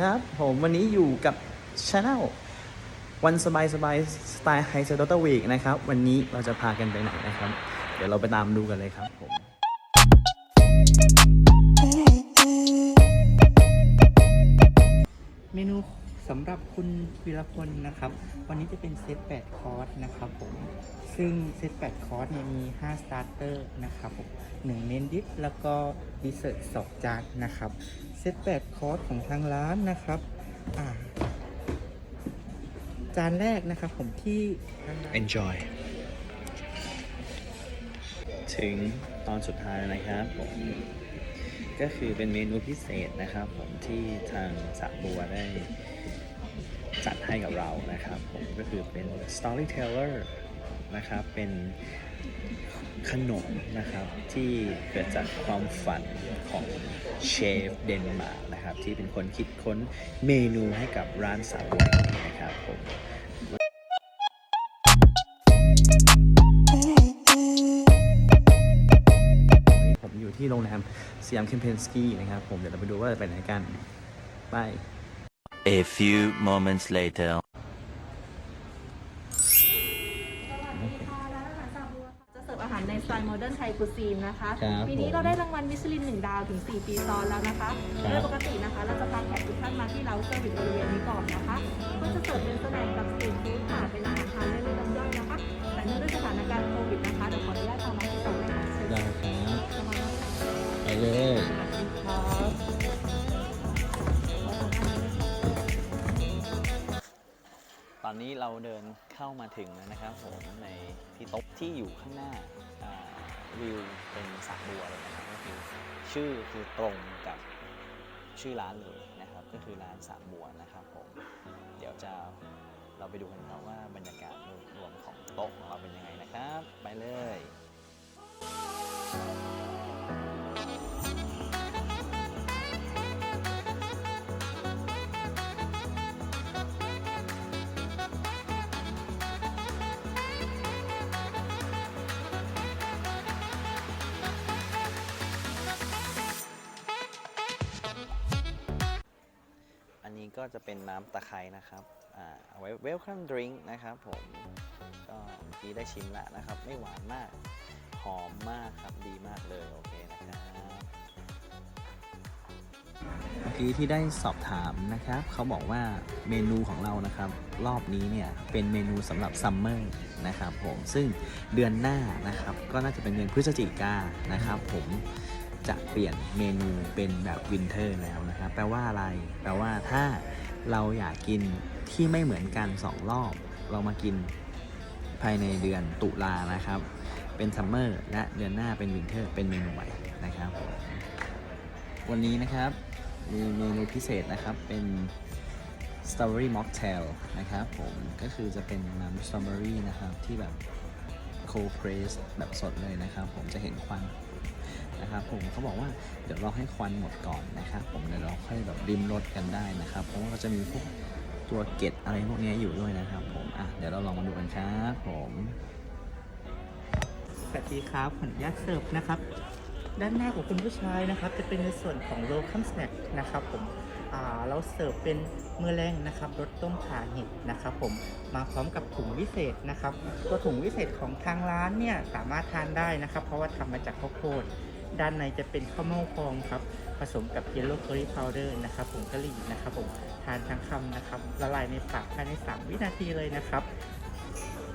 ครับ ผมวันนี้อยู่กับช anel วันสบายสบายสไตล์ไฮเซอร์ดอตวีกนะครับ วันนี้เราจะพากันไปไหนนะครับ เดี๋ยวเราไปตามดูกันเลยครับผมเมนูสำหรับคุณวิรพลนะครับ วันนี้จะเป็นเซต8คอร์สนะครับผม ซึ่งเซต8คอร์สเนี่ยมี 5 สตาร์เตอร์นะครับผม1เมนดิสแล้วก็ดีเซอร์ต2จานนะครับ เซต8คอร์สของทางร้านนะครับจานแรกนะครับผมที่ enjoy ถึงตอนสุดท้ายนะครับผมก็คือเป็นเมนูพิเศษนะครับผมที่ทางสระบัวได้จัดให้กับเรานะครับผมก็คือเป็น storyteller นะครับเป็น ขนมนะครับที่เกิดจากความฝันของเชฟเดนมาร์กนะครับที่เป็นคนคิดค้นเมนูให้กับร้านสระบัวนะครับผมผมอยู่ที่โรงแรมสยามเคมเพนสกีนะครับผมเดี๋ยวเราไปดูว่าจะไปไหนกันไป A few moments later. ไตล์โมเดิร์นไทยคูซีนนะคะ ครับปีนี้ผมเราได้รางวัลมิชลินหนึ่งดาวถึง 4 ปีซ้อนแล้วนะคะครับ โดยปกตินะคะ เราจะพาแขกทุกท่านมาที่เราเซอร์วิสบริเวณนี้ก่อนนะคะก็จะเสิร์ฟเป็นสแน็คกับสตรีทฟู้ดค่ะเป็นอาหารทานได้ไม่น้ำย่อยนะคะ แต่เนื่องด้วยสถานการณ์โควิดนะคะเดี๋ยวขออนุญาตทำมาที่ส่งนะคะเชิญได้ครับเข้ามานะคะไปเลย เราเดินเข้ามาถึงแล้วนะครับผมในที่โต๊ะที่อยู่ข้างหน้าวิวเป็นสระบัวเลยนะครับก็คือชื่อคือตรงกับชื่อร้านเลยนะครับ ก็คือร้านสระบัวนะครับผมเดี๋ยวจะเราไปดูกันครับว่าบรรยากาศรวมของโต๊ะของเราเป็นยังไงนะครับ ไปเลย ก็จะเป็นน้ำตะไคร้นะครับอ่าเอาไว้ welcome drink นะครับผมก็เมื่อกี้ได้ชิมแล้วนะครับ ไม่หวานมาก หอมมากครับดีมากเลยโอเคนะครับเมื่อกี้ที่ได้สอบถามนะครับเขาบอกว่าเมนูของเรานะครับรอบนี้เนี่ยเป็นเมนูสำหรับซัมเมอร์นะครับผมซึ่งเดือนหน้านะครับก็น่าจะเป็นเดือนพฤศจิกานะครับผม จะเปลี่ยนเมนูเป็นแบบวินเทอร์แล้วนะครับ แปลว่าอะไร แปลว่าถ้าเราอยากกินที่ไม่เหมือนกัน 2 รอบ เรามากินภายในเดือนตุลานะครับ เป็นซัมเมอร์และเดือนหน้าเป็นวินเทอร์เป็นเมนูใหม่นะครับผมวันนี้นะครับมีเมนูพิเศษนะครับเป็น strawberry mocktail นะครับผมก็คือจะเป็นน้ำสตรอเบอรี่นะครับที่แบบ cold press แบบสดเลยนะครับ ผมจะเห็นควัน นะครับผมเขาบอกว่าเดี๋ยวเราให้ควันหมดก่อนนะครับผมเดี๋ยวเราค่อยแบบริมรสกันได้นะครับ เพราะว่าก็จะมีพวกตัวเกล็ดอะไรพวกนี้อยู่ด้วยนะครับผมอะเดี๋ยวเราลองมาดูกันครับผมสวัสดีครับขออนุญาตเสิร์ฟนะครับ ด้านหน้าของคุณผู้ชายนะครับ จะเป็นในส่วนของโลคัมสแน็คนะครับผมอ่าเราเสิร์ฟเป็นเมื่อแรงนะครับรสต้มขาเห็ดนะครับ ผมมาพร้อมกับถุงวิเศษนะครับ ตัวถุงวิเศษของทางร้านเนี่ยสามารถทานได้นะครับ เพราะว่าทำมาจากข้าวโพด ด้านในจะเป็นข้าวเม่าพองครับ ผสมกับเยลโล่ curry powder นะครับผงกะหรี่นะครับผมทานทั้งคำนะครับละลายในปากภายใน 3 วินาทีเลยนะครับ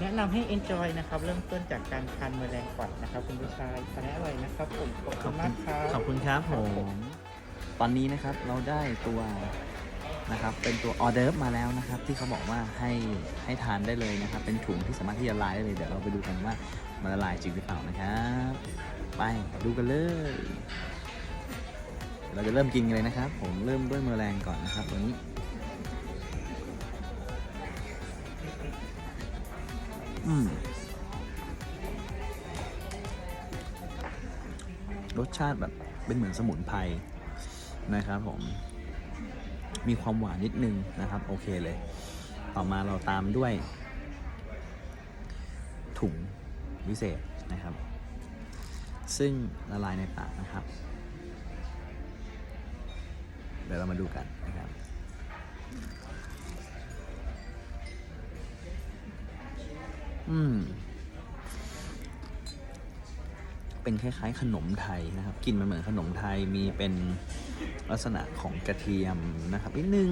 แนะนำให้ enjoy นะครับ เริ่มต้นจากการทานเมอแรงก่อนนะครับ คุณผู้ชายทานให้อร่อยนะครับผมขอบคุณมากครับขอบคุณครับผมตอนนี้นะครับเราได้ตัวนะครับเป็นตัวออเดิร์มาแล้วนะครับ ที่เขาบอกว่าให้ให้ทานได้เลยนะครับ เป็นถุงที่สามารถที่จะละลายได้เลยเดี๋ยวเราไปดูกันว่ามันละลายจริงหรือเปล่านะครับ ไปดูกันเลย เราจะเริ่มกินกันเลยนะครับ ผมเริ่มด้วยเมอแรงก่อนนะครับตัวนี้อืมรสชาติแบบเป็นเหมือนสมุนไพรนะครับผม มีความหวานนิดนึงนะครับ โอเคเลย ต่อมาเราตามด้วย ถุงวิเศษนะครับ ซึ่งละลายในปากนะครับ เดี๋ยวเรามาดูกันนะครับอืมเป็นคล้ายๆขนมไทยนะครับกลิ่นมันเหมือนขนมไทยมีเป็นลักษณะของกระเทียมนะครับนิดนึง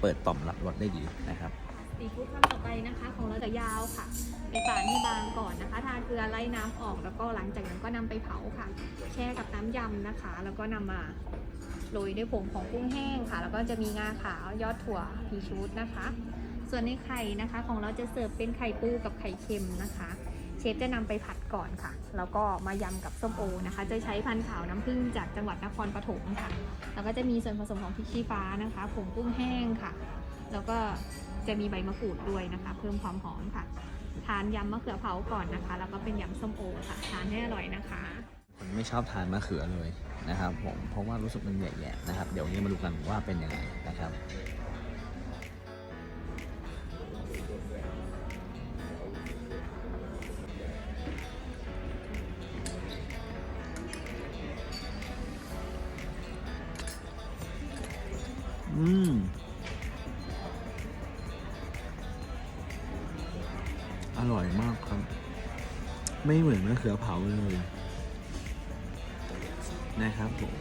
เปิดต่อมรับรสได้ดีนะครับ ซีฟู้ดคำต่อไปนะคะ ของเราจะยาวค่ะไปฝานให้บางก่อนนะคะ ทานเกลือไล่น้ำออกแล้วก็หลังจากนั้นก็นำไปเผาค่ะ แช่กับน้ำยำนะคะ แล้วก็นำมาโรยด้วยผงของกุ้งแห้งค่ะ แล้วก็จะมีงาขาวยอดถั่วพีชูดนะคะ ส่วนในไข่นะคะ ของเราจะเสิร์ฟเป็นไข่ปูกับไข่เค็มนะคะ เชฟจะนำไปผัดก่อนค่ะ แล้วก็มายำกับส้มโอนะคะ จะใช้พันธุ์ขาวน้ำผึ้งจากจังหวัดนครปฐมค่ะ แล้วก็จะมีส่วนผสมของพริกชี้ฟ้านะคะผงกุ้งแห้งค่ะ แล้วก็ จะมีใบมะกรูดด้วยนะคะ เพิ่มความหอมค่ะ ทานยำมะเขือเผาก่อนนะคะ แล้วก็เป็นยำส้มโอค่ะ ทานให้อร่อยนะคะ ผมไม่ชอบทานมะเขือเลยนะครับผมเพราะว่ารู้สึกมันแย่ๆนะครับ เดี๋ยวนนี้มาดูกันว่าเป็นยังไงนะครับอืม ไม่เหมือนมะเขือเผาเลยนะครับผม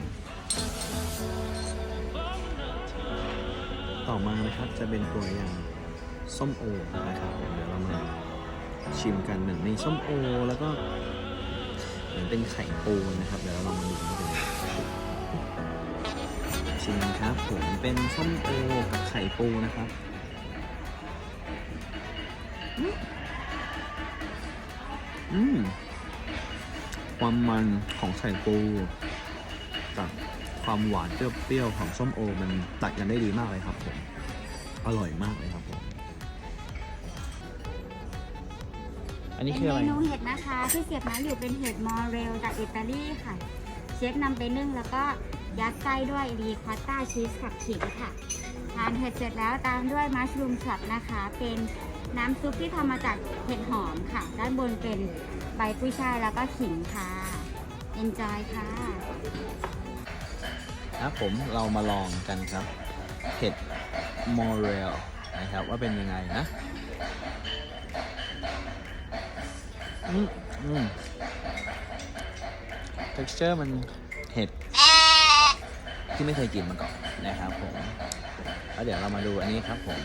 ต่อมานะครับจะเป็นตัวอย่างส้มโอนะครับผมเดี๋ยวเรามาชิมกันเหมือนมีส้มโอแล้วก็เหมือนเป็นไข่ปูนะครับเดี๋ยวเราลองมาดูกันชิมครับผมเป็นส้มโอกับไข่ปูนะครับ อืมความมันของไข่ปูกับความหวานเปรี้ยวๆของส้มโอ มันตัดกันได้ดีมากเลยครับผม อร่อยมากเลยครับผม อันนี้เป็คืออะไร เมนูเห็ดนะคะที่เสียบน้ำอยู่เป็นเห็ดมอเรลจากอิตาลีค่ะ เชฟนำไปนึ่งแล้วก็ยัดไส้ด้วยรีคอตต้าชีสกับขิงค่ะ ทานเห็ดเสร็จแล้วตามด้วยมัชรูมช็อตนะคะ เป็น น้ำซุปที่ทำมาจากเห็ดหอมค่ะ ด้านบนเป็นใบกุ้ยช่ายแล้วก็ขิงค่ะ enjoy ค่ะ ครับผมเรามาลองกันครับเห็ดมอเรลนะครับว่าเป็นยังไงนะ อืมอืม texture มันเห็ดที่ไม่เคยกินมาก่อนนะครับผม แล้วเดี๋ยวเรามาดูอันนี้ครับผม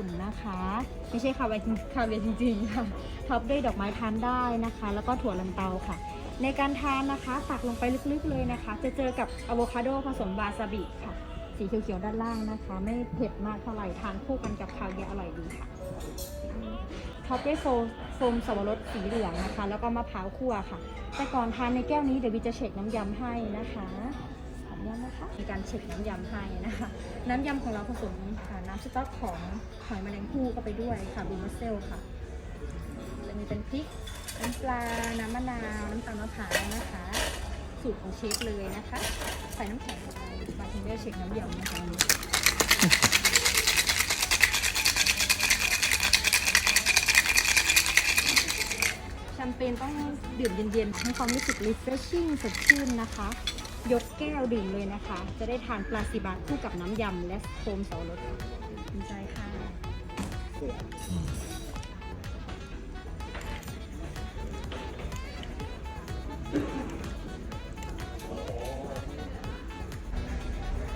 ปุ่นนะคะ ไม่ใช่คาเวียร์คาเวียร์จริงๆค่ะท็อปด้วยดอกไม้ทานได้นะคะ แล้วก็ถั่วลันเตาค่ะ ในการทานนะคะตักลงไปลึกๆเลยนะคะ จะเจอกับอะโวคาโดผสมวาซาบิค่ะ สีเขียวๆด้านล่างนะคะ ไม่เผ็ดมากเท่าไหร่ทานคู่กันกับคาเวียอร่อยดีค่ะท็อปด้วยโฟมโฟมสับปะรดสีเหลืองนะคะ แล้วก็มะพร้าวคั่วค่ะ แต่ก่อนทานในแก้วนี้เดี๋ยววิจะเช็คน้ำยำให้นะคะ ขอนนะคะ มีการเช็คน้ำยำให้นะคะ น้ำยำของเราผสมน้ำสต๊อกของหอยแมลงภู่เข้าไปด้วยค่ะบูมัสเซลค่ะ จะมีเป็นพริกน้ำปลา น้ำมะนาว น้ำตาลมะพร้าวนะคะ สูตรของเชฟเลยนะคะ ใส่น้ำแข็งลงไปบาร์เทนเดอร์เช็คน้ำยำนะคะแชมเปญต้องดื่มเย็นๆให้ความรู้สึก refreshing สดชื่นนะคะ ยกแก้วดื่มเลยนะคะ จะได้ทานปลาซิบาคู่กับน้ำยำและโคมเสารสค่ะดีใจค่ะ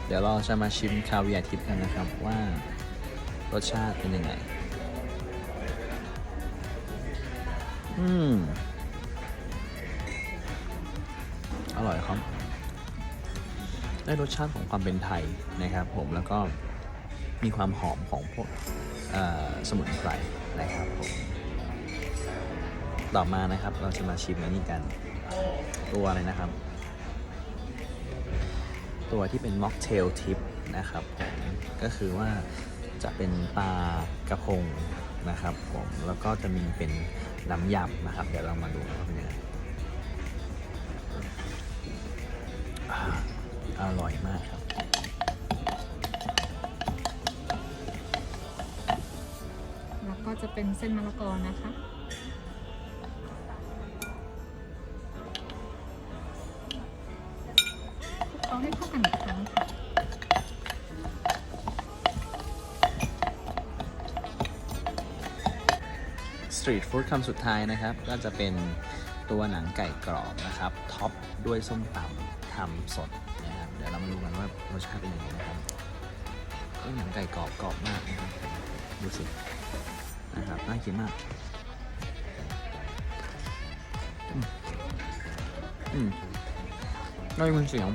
เดี๋ยวเราจะมาชิมคาเวียร์ทิพย์กันนะครับว่ารสชาติเป็นยังไง อืม ได้รสชาติของความเป็นไทยนะครับผมแล้วก็มีความหอมของพวกสมุนไพรนะครับผมต่อมานะครับเราจะมาชิมอันนี้กัน ตัวอะไรนะครับ ตัวที่เป็นม็อกเทลทิปนะครับผมก็คือว่าจะเป็นปลากระพงนะครับผมแล้วก็จะมีเป็นน้ำยำนะครับ เดี๋ยวเรามาดูว่าเป็นยังไง อร่อยมากครับ แล้วก็จะเป็นเส้นมะละกอนะคะเขาให้เข้ากันอีกครั้งค่ะสตรีทฟู้ดคำสุดท้ายนะครับ ก็จะเป็นตัวหนังไก่กรอบนะครับ ท็อปด้วยส้มตำทำสดนะ เดี๋ยวเรามาดูกันว่ารสชาติเป็นยังไงนะครับเอ้ยหนังไก่กรอบกรอบมากนะครับดูสินะครับน่ากินมากอืมอืมได้ยินเสียง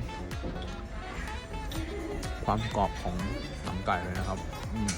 ความกรอบของหนังไก่เลยนะครับ อืม